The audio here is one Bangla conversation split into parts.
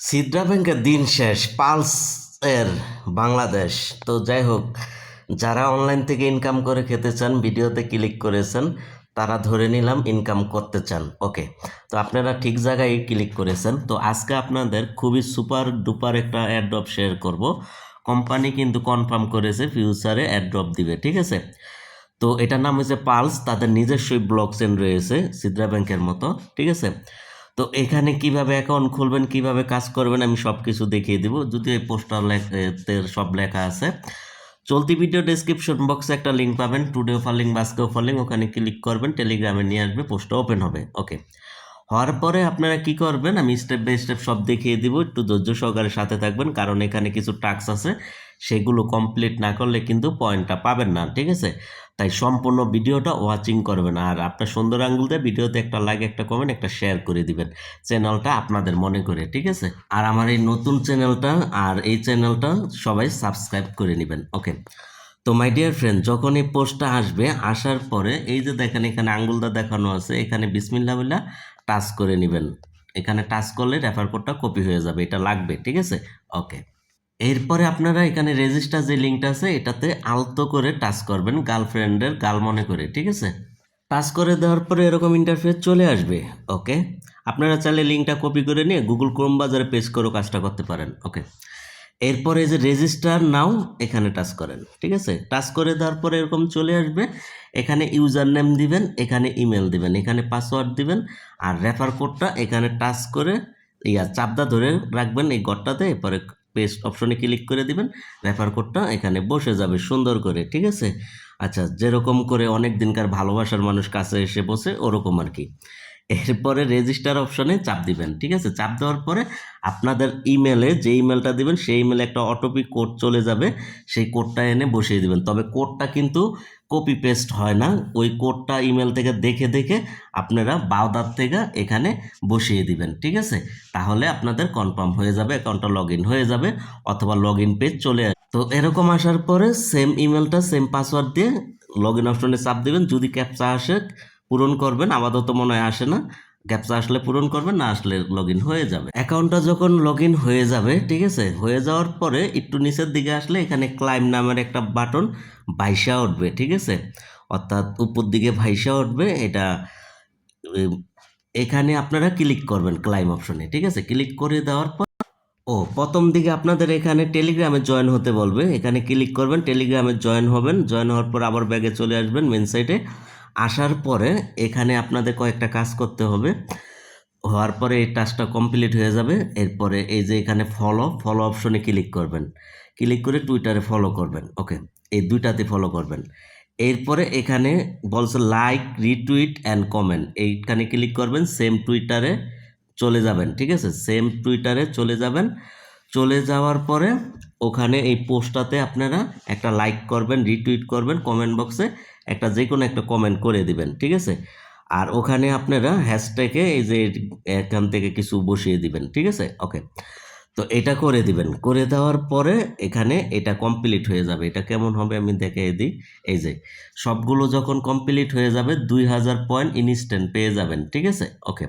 সিদ্রা ব্যাংকের দিন শেষ, পালস এর বাংলাদেশ। তো যাই হোক, যারা অনলাইন থেকে ইনকাম করে খেতে চান, ভিডিওতে ক্লিক করেছেন, তারা ধরে নিলাম ইনকাম করতে চান। ওকে তো আপনারা ঠিক জায়গায় ক্লিক করেছেন। তো আজকে আপনাদের খুবই সুপার ডুপার একটা অ্যাড্রপ শেয়ার করব। কোম্পানি কিন্তু কনফার্ম করেছে ফিউচারে অ্যাড্রপ দিবে, ঠিক আছে? তো এটার নাম হচ্ছে পালস, তাদের নিজস্বই ব্লক চেন রয়েছে, সিদ্রা ব্যাংকের মতো, ঠিক আছে? তো এখানে কীভাবে অ্যাকাউন্ট খুলবেন, কীভাবে কাজ করবেন, আমি সব কিছু দেখিয়ে দেবো। যদি এই পোস্টার সব লেখা আছে। চলতি ভিডিও ডেসক্রিপশন বক্সে একটা লিঙ্ক পাবেন। টুডে অফার লিঙ্ক বাস্কে অফার লিঙ্ক ওখানে ক্লিক করবেন টেলিগ্রামে নিয়ে আসবে পোস্টটা ওপেন হবে। ওকে হওয়ার পরে আপনারা কি করবেন, আমি স্টেপ বাই স্টেপ সব দেখিয়ে দিব। একটু ধৈর্য সহকারে সাথে থাকবেন, কারণ এখানে কিছু টাস্ক আছে। সেগুলো কমপ্লিট না করলে কিন্তু পয়েন্টটা পাবেন না, ঠিক আছে? তাই সম্পূর্ণ ভিডিওটা ওয়াচিং করবেন আর আপনার সুন্দর আঙ্গুল দিয়ে ভিডিওতে একটা লাইক একটা কমেন্ট একটা শেয়ার করে দিবেন। চ্যানেলটা আপনাদের মনে করে, ঠিক আছে? আর আমার এই নতুন চ্যানেলটা আর এই চ্যানেলটা সবাই সাবস্ক্রাইব করে নেবেন ওকে তো মাই ডিয়ার ফ্রেন্ড যখন এই পোস্টটা আসবে, আসার পরে এই যে দেখেন এখানে আঙ্গুলটা দেখানো আছে, এখানে বিসমিল্লা বিল্লা টাচ করে নেবেন। এখানে টাচ করলে রেফার কোডটা কপি হয়ে যাবে, এটা লাগবে, ঠিক আছে? ওকে এরপরে আপনারা এখানে রেজিস্টার যে লিঙ্কটা আছে, এটাতে আলতো করে টাচ করবেন গার্লফ্রেন্ডের গাল মনে করে, ঠিক আছে? টাচ করে দেওয়ার পরে এরকম ইন্টারফেস চলে আসবে ওকে আপনারা চাইলে লিঙ্কটা কপি করে নিয়ে গুগল ক্রোম বাজারে পেস্ট করেও কাজটা করতে পারেন ওকে এরপরে যে রেজিস্টার নাও এখানে টাচ করেন, ঠিক আছে? টাচ করে দেওয়ার পরে এরকম চলে আসবে, এখানে ইউজার নেম দিবেন, এখানে ইমেল দিবেন, এখানে পাসওয়ার্ড দিবেন, আর রেফার কোডটা এখানে টাচ করে, ইয়া চাপদা ধরে রাখবেন এই ঘরটাতে এরপরে পেস্ট অপশনে ক্লিক করে দিবেন রেফার কোডটা এখানে বসে যাবে সুন্দর করে, ঠিক আছে? আচ্ছা যেরকম করে অনেক দিনকার ভালোবাসার মানুষ কাছে এসে বসে, ওরকম আর কি। এরপরে রেজিস্টার অপশনে চাপ দিবেন, ঠিক আছে? চাপ দেওয়ার পরে আপনাদের ইমেলে যে ইমেলটা দিবেন, সেই ইমেলে একটা অটোপি কোড চলে যাবে, সেই কোডটা এনে বসিয়ে দিবেন। তবে কোডটা কিন্তু কপি পেস্ট হয় না, ওই কোডটা ইমেল থেকে দেখে দেখে আপনারা বাউদার থেকে এখানে বসিয়ে দিবেন, ঠিক আছে? তাহলে আপনাদের কনফার্ম হয়ে যাবে অ্যাকাউন্টটা লগ ইন হয়ে যাবে, অথবা লগ ইন পেজ চলে আসবে। তো এরকম আসার পরে সেম ইমেলটা সেম পাসওয়ার্ড দিয়ে লগ ইন অপশনে চাপ দেবেন। যদি ক্যাপচা আসে পূরণ করবেন, আপাতত মনে হয় আসে না। ক্যাপচা আসলে পূরণ করবেন, না আসলে লগ হয়ে যাবে। অ্যাকাউন্টটা যখন লগ হয়ে যাবে, ঠিক আছে? হয়ে যাওয়ার পরে একটু নিচের দিকে আসলে এখানে ক্লাইম নামের একটা বাটন ভাইসা উঠবে, ঠিক আছে? অর্থাৎ উপর দিকে ভাইসা উঠবে, এটা এখানে আপনারা ক্লিক করবেন ক্লাইম অপশনে ঠিক আছে? ক্লিক করে দেওয়ার পর, ও, প্রথম দিকে আপনাদের এখানে টেলিগ্রামে জয়েন হতে বলবে। এখানে ক্লিক করবেন টেলিগ্রামে জয়েন হবেন। জয়েন হওয়ার পর আবার ব্যাগে চলে আসবেন মেন সাইটে আসার পরে এখানে আপনাদের কয়েকটা কাজ করতে হবে। হওয়ার পরে এই টাস্কটা কমপ্লিট হয়ে যাবে। এরপরে এই যে এখানে ফলো ফলো অপশনে ক্লিক করবেন। ক্লিক করে টুইটারে ফলো করবেন ওকে এই দুইটাতে ফলো করবেন। এরপরে এখানে বলছে লাইক রিটুইট অ্যান্ড কমেন্ট এইখানে ক্লিক করবেন সেম টুইটারে চলে যাবেন, ঠিক আছে? সেম টুইটারে চলে যাবেন। চলে যাওয়ার পরে ওখানে এই পোস্টটাতে আপনারা একটা লাইক করবেন রিটুইট করবেন কমেন্ট বক্সে একটা যে কোনো একটা কমেন্ট করে দিবেন, ঠিক আছে? আর ওখানে আপনারা হ্যাশট্যাগে এই যে এখান থেকে কিছু বসিয়ে দিবেন, ঠিক আছে? ওকে তো এটা করে দিবেন। করে দেওয়ার পরে এখানে এটা কমপ্লিট হয়ে যাবে। এটা কেমন হবে আমি দেখিয়ে দিই। এই যে, সবগুলো যখন কমপ্লিট হয়ে যাবে, দুই হাজার পয়েন্ট ইনস্ট্যান্ট পেয়ে যাবেন, ঠিক আছে? ওকে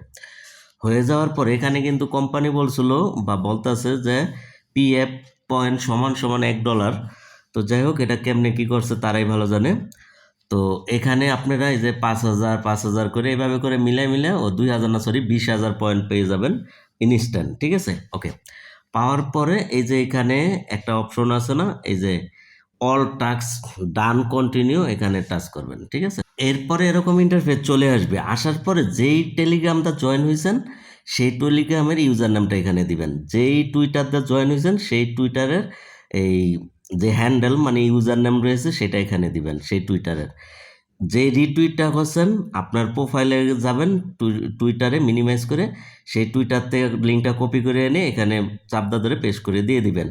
হয়ে যাওয়ার পরে এখানে কিন্তু কোম্পানি বলছিল বা বলতেছে যে পিএফ পয়েন্ট সমান সমান এক ডলার তো যাই হোক, এটা কেমনে কি করছে তারাই ভালো জানে। তো এখানে আপনারা এই যে পাঁচ হাজার পাঁচ হাজার করে এভাবে করে মিলাই মিলে ও দুই হাজার না সরি বিশ হাজার পয়েন্ট পেয়ে যাবেন ইনস্ট্যান্ট ঠিক আছে? ওকে পাওয়ার পরে এই যে এখানে একটা অপশন আছে না, এই যে অল টাস্ক ডান কন্টিনিউ এখানে টাচ করবেন, ঠিক আছে? এরপরে এরকম ইন্টারফেস চলে আসবে। আসার পরে যেই টেলিগ্রামটা জয়েন হয়েছেন সেই টেলিগ্রামের ইউজার নামটা এখানে দিবেন। যেই টুইটারটা জয়েন হয়েছেন, সেই টুইটারের এই যে হ্যান্ডেল মানে ইউজার নাম রয়েছে, সেটা এখানে দিবেন, সেই টুইটারের। যে রিটুইটটা করছেন, আপনার প্রোফাইলে যাবেন, টুই- টুইটারে মিনিমাইজ করে, সেই টুইটার থেকে লিঙ্কটা কপি করে এনে এখানে চাপদা ধরে পেস্ট করে দিয়ে দিবেন।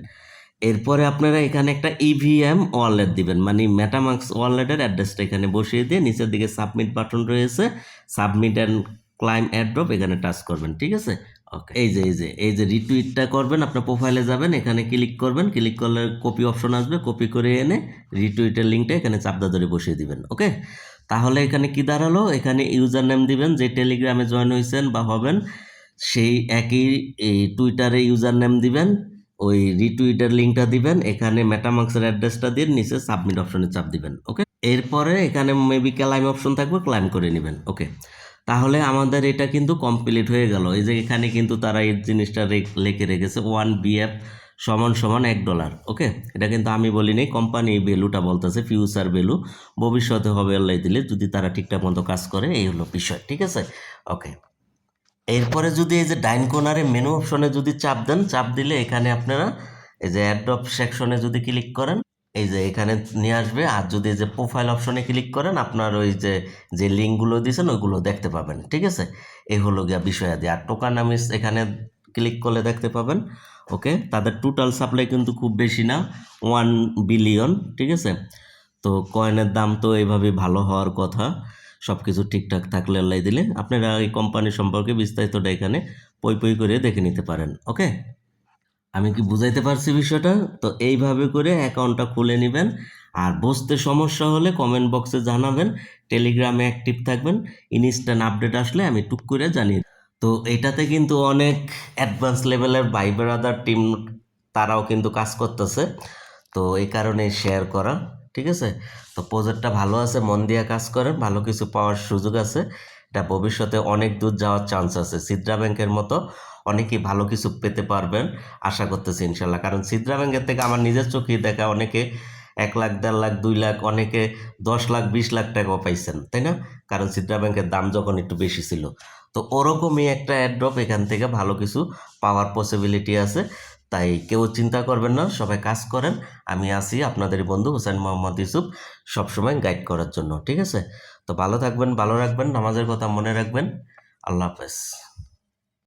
এরপরে আপনারা এখানে একটা ইভিএম ওয়ালেট দিবেন মানে মেটামাক্স ওয়ালেটের অ্যাড্রেসটা এখানে বসিয়ে দিয়ে নিচের দিকে সাবমিট বাটন রয়েছে। সাবমিট অ্যান্ড ক্লাইম অ্যাড্রপ এখানে টাচ করবেন ঠিক আছে? ওকে এই যে এই যে এই যে রিটুইটটা করবেন আপনার প্রোফাইলে যাবেন এখানে ক্লিক করবেন ক্লিক করলে কপি অপশন আসবে কপি করে এনে রিটুইটের লিঙ্কটা এখানে চাপদা ধরে বসিয়ে দিবেন ওকে তাহলে এখানে কি দাঁড়াল? এখানে ইউজার নেম দিবেন যে টেলিগ্রামে জয়েন হয়েছেন বা হবেন সেই একই এই টুইটারে ইউজার নেম দিবেন ওই রিটুইটার লিঙ্কটা দিবেন এখানে মেটামাক্সের অ্যাড্রেসটা দিয়ে নিচে সাবমিট অপশনে চাপ দিবেন ওকে এরপরে এখানে মেবি ক্লাইম অপশন থাকবে ক্লাইম করে নেবেন ওকে তাহলে আমাদের এটা কিন্তু কমপ্লিট হয়ে গেল। এই যে এখানে কিন্তু তারা এই জিনিসটা লিখে রেখেছে ওয়ান বিএফ সমান সমান এক ডলার ওকে এটা কিন্তু আমি বলিনি কোম্পানি এই ভ্যালুটা বলতেছে ফিউচার ভ্যালু ভবিষ্যতে হবে আল্লাহ দিলে যদি তারা ঠিকঠাক মতো কাজ করে, এই হলো বিষয়, ঠিক আছে? ওকে এরপরে যদি এই যে ডাইন কোনারে মেনু অপশনে যদি চাপ দেন, চাপ দিলে এখানে আপনারা এই যে অ্যাডপ সেকশনে যদি ক্লিক করেন এই যে এখানে নিয়ে আসবে। আর যদি এই যে প্রোফাইল অপশনে ক্লিক করেন, আপনার ওই যে যে লিঙ্কগুলো দিয়েছেন, ওইগুলো দেখতে পাবেন, ঠিক আছে? এই হলো গিয়া বিষয়াদি। আর টোকান আমি এখানে ক্লিক করলে দেখতে পাবেন ওকে তাদের টোটাল সাপ্লাই কিন্তু খুব বেশি না ওয়ান বিলিয়ন ঠিক আছে? তো কয়েনের দাম তো এইভাবে ভালো হওয়ার কথা সব কিছু ঠিকঠাক থাকলে আল্লাহ দিলে। আপনারা এই কোম্পানি সম্পর্কে বিস্তারিতটা এখানে পই পই করে দেখে নিতে পারেন ওকে আমি কি বুঝাইতে পারছি বিষয়টা? তো এইভাবে করে অ্যাকাউন্টটা খুলে নেবেন। আর বসতে সমস্যা হলে কমেন্ট বক্সে জানাবেন। টেলিগ্রামে অ্যাক্টিভ থাকবেন। ইনস্ট্যান্ট আপডেট আসলে আমি টুক করে জানিয়ে। তো এটাতে কিন্তু অনেক অ্যাডভান্স লেভেলের ভাই ব্রাদার টিম তারাও কিন্তু কাজ করতেছে। তো এই কারণে শেয়ার করা, ঠিক আছে? তো প্রজেক্টটা ভালো আছে, মন দিয়ে কাজ করেন। ভালো কিছু পাওয়ার সুযোগ আছে। এটা ভবিষ্যতে অনেক দূর যাওয়ার চান্স আছে। সিদ্রা ব্যাংকের মতো অনেকেই ভালো কিছু পেতে পারবেন, আশা করতেছি ইনশাল্লাহ। কারণ সিদ্রা ব্যাংকের থেকে আমার নিজের চোখেই দেখা অনেকে এক লাখ, দেড় লাখ, দুই লাখ, অনেকে দশ লাখ, বিশ লাখ টাকাও পাইছেন, তাই না? কারণ সিদ্রা ব্যাংকের দাম যখন একটু বেশি ছিল। তো ওরকমই একটা অ্যাড্রপ এখান থেকে ভালো কিছু পাওয়ার পসিবিলিটি আছে। তাই কেউ চিন্তা করবেন না, সবাই কাজ করেন। আমি আছি আপনাদের বন্ধু হোসেন মোহাম্মদ ইউসুফ সবসময় গাইড করার জন্য, ঠিক আছে? তো ভালো থাকবেন, ভালো রাখবেন, নামাজের কথা মনে রাখবেন। আল্লাহ হাফেজ।